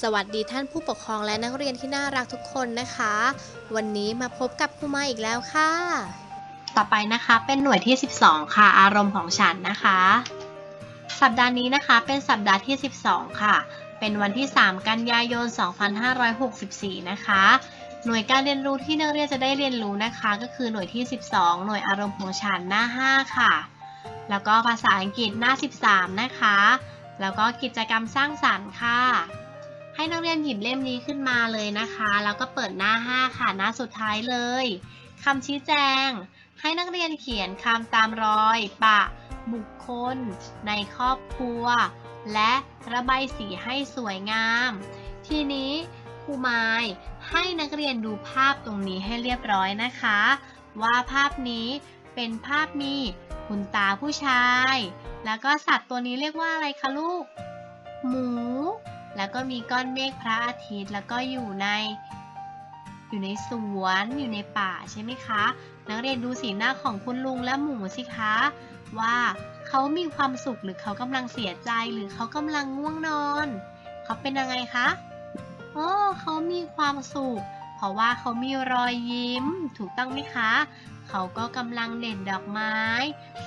สวัสดีท่านผู้ปกครองและนักเรียนที่น่ารักทุกคนนะคะ วันนี้มาพบกับครูมาอีกแล้วค่ะ ต่อไปนะคะเป็นหน่วยที่ 12 ค่ะ อารมณ์ของฉันนะคะ สัปดาห์นี้นะคะเป็นสัปดาห์ที่ 12 ค่ะ เป็นวันที่ 3 กันยายน 2564 นะคะ หน่วยการเรียนรู้ที่นักเรียนจะได้เรียนรู้นะคะ ก็คือหน่วยที่ 12 หน่วยอารมณ์ของฉันหน้า 5 ค่ะ แล้วก็ภาษาอังกฤษหน้า 13 นะคะ แล้วก็กิจกรรมสร้างสรรค์ค่ะ ให้นักเรียนหยิบเล่มนี้ขึ้นมาเลยนะคะ แล้วก็เปิดหน้า 5 ค่ะ หน้าสุดท้ายเลยคำชี้แจง ให้นักเรียนเขียนคำตามรอย ปะ บุคคล ในครอบครัว และระบายสีให้สวยงาม ทีนี้ครูไม้ให้นักเรียนดูภาพตรงนี้ให้เรียบร้อยนะคะ ว่าภาพนี้เป็นภาพมีคุณตาผู้ชาย แล้วก็สัตว์ตัวนี้เรียกว่าอะไรคะลูก หมู แล้วก็มีก้อนเมฆพระอาทิตย์ แล้วก็อยู่ใน อยู่ในสวน อยู่ในป่าใช่ไหมคะ นักเรียนดูสีหน้าของคุณลุงและหมูสิคะ ว่าเขามีความสุขหรือเขากำลังเสียใจหรือเขากำลังง่วงนอน เขาเป็นยังไงคะโอ้เขามีความสุข เพราะว่าเขามีรอยยิ้ม ถูกต้องไหมคะ เขาก็กำลังเด็ดดอกไม้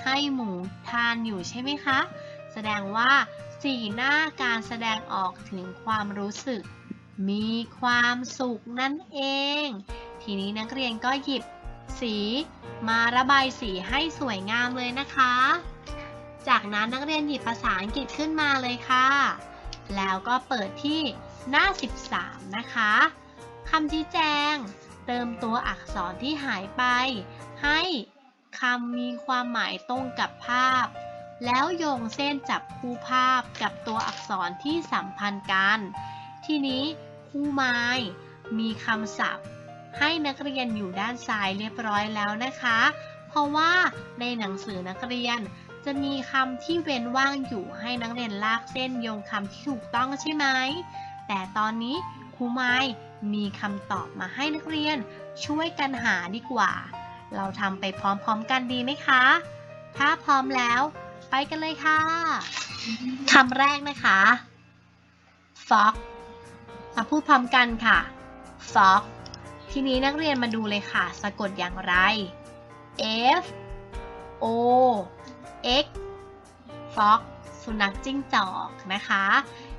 ให้หมูทานอยู่ใช่ไหมคะ แสดงว่า สีหน้าการแสดงออกถึงความรู้สึก มีความสุขนั่นเอง ทีนี้นักเรียนก็หยิบสีมาระบายสีให้สวยงามเลยนะคะ จากนั้นนักเรียนหยิบภาษาอังกฤษขึ้นมาเลยค่ะ แล้วก็เปิดที่หน้า 13 นะคะคำชี้แจง เติมตัวอักษรที่หายไป ให้คำมีความหมายตรงกับภาพ แล้วโยงเส้นจับคู่ภาพกับตัวอักษรที่สัมพันธ์กัน ทีนี้ครูไม้มีคำศัพท์ ให้นักเรียนอยู่ด้านซ้ายเรียบร้อยแล้วนะคะ เพราะว่าในหนังสือนักเรียนจะมีคำที่เว้นว่างอยู่ให้นักเรียนลากเส้นโยงคำที่ถูกต้องใช่ไหม แต่ตอนนี้ครูไม้มีคำตอบมาให้นักเรียนช่วยกันหาดีกว่า เราทำไปพร้อมๆกันดีไหมคะ ถ้าพร้อมแล้ว ไปกันเลยค่ะคำแรกนะคะ fox มาพูดพร้อมกันค่ะ fox ทีนี้นักเรียนมาดูเลยค่ะ สะกดอย่างไร f o x fox สุนัขจิ้งจอกนะคะ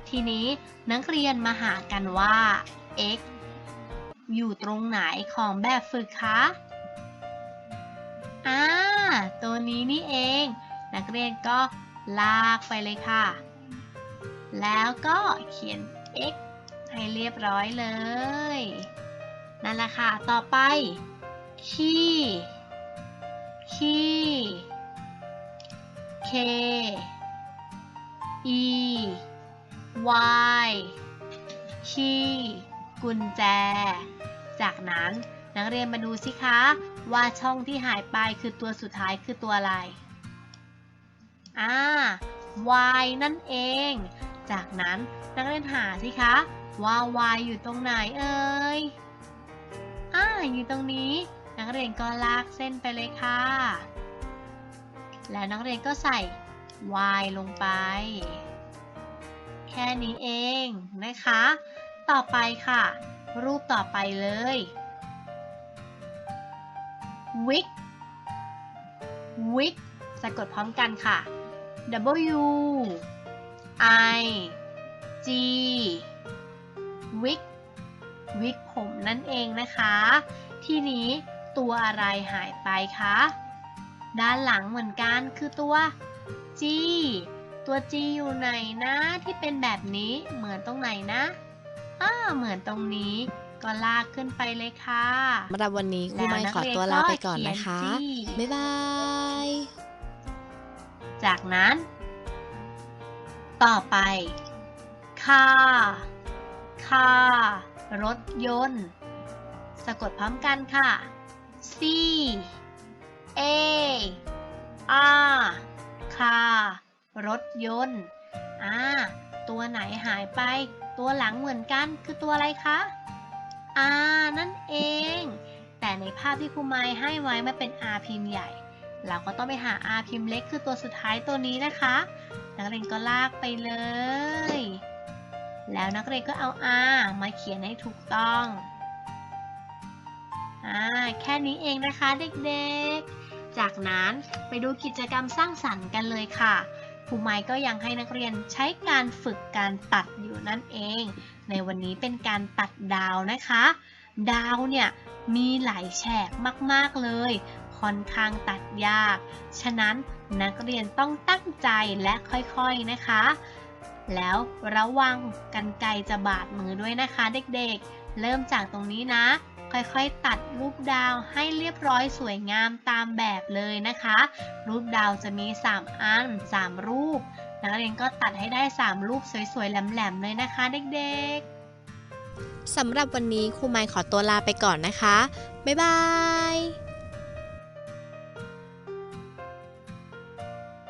ทีนี้นักเรียนมาหากันว่า x อยู่ตรงไหนของแบบฝึกคะ อ่า ตัวนี้นี่เอง นักเรียนก็ลากไปเลยค่ะ แล้วก็เขียน x ให้เรียบร้อยเลย นั่นแหละค่ะ ต่อไป ขี้ขี้ k e y ขี้กุญแจ จากนั้นนักเรียนมาดูสิคะ ว่าช่องที่หายไปคือตัวสุดท้ายคือตัวอะไร อ่า y นั่นเอง จากนั้นนักเรียนหาสิคะ ว่า y อยู่ตรงไหนเอ่ย อ่า อยู่ตรงนี้ นักเรียนก็ลากเส้นไปเลยค่ะ แล้วนักเรียนก็ใส่ y ลงไป แค่นี้เองนะคะ ต่อไปค่ะ รูปต่อไปเลย wig wig สะกดพร้อมกันค่ะ W I G wig wig ผมนั่นเองนะคะ ทีนี้ตัวอะไรหายไปคะ ด้านหลังเหมือนกันคือตัว G ตัว G อยู่ไหนนะที่เป็นแบบนี้เหมือนตรงไหนนะอ้าเหมือนตรงนี้ก็ลากขึ้นไปเลยค่ะสำหรับวันนี้ครูแล้วไม่นักขอเรียนตัวลาไปก่อนก็เขียนนะคะจี้บ๊ายบาย จากนั้น ต่อไป ค่า ค่า รถยนต์ สะกดพร้อมกันค่ะ C A R ค่า รถยนต์อ่าตัวไหนหายไป ตัวหลังเหมือนกันคือตัวอะไรคะ R นั่นเอง แต่ในภาพที่ครูไม้ให้ไว้มันเป็น R พิมพ์ใหญ่ เราก็ต้องไปหา R พิมพ์เล็กคือตัวสุดท้ายตัวนี้นะคะ นักเรียนก็ลากไปเลย แล้วนักเรียนก็เอา R มาเขียนให้ถูกต้องอ่าแค่นี้เองนะคะเด็กๆ จากนั้นไปดูกิจกรรมสร้างสรรค์กันเลยค่ะครูไม้ก็ยังให้นักเรียนใช้การฝึกการตัดอยู่นั่นเอง ในวันนี้เป็นการตัดดาวนะคะ ดาวเนี่ยมีหลายแฉกมากๆเลย ค่อนข้างตัดยาก ฉะนั้นนักเรียนต้องตั้งใจและค่อยๆนะคะ แล้วระวังกันไกจะบาดมือด้วยนะคะเด็กๆ เริ่มจากตรงนี้นะ ค่อยๆตัดรูปดาวให้เรียบร้อยสวยงามตามแบบเลยนะคะ รูปดาวจะมี 3 อัน 3 รูป นักเรียนก็ตัดให้ได้ 3 รูปสวยๆแหลมๆเลยนะคะเด็กๆสำหรับวันนี้ครูไมค์ขอตัวลาไปก่อนนะคะ บ๊ายบาย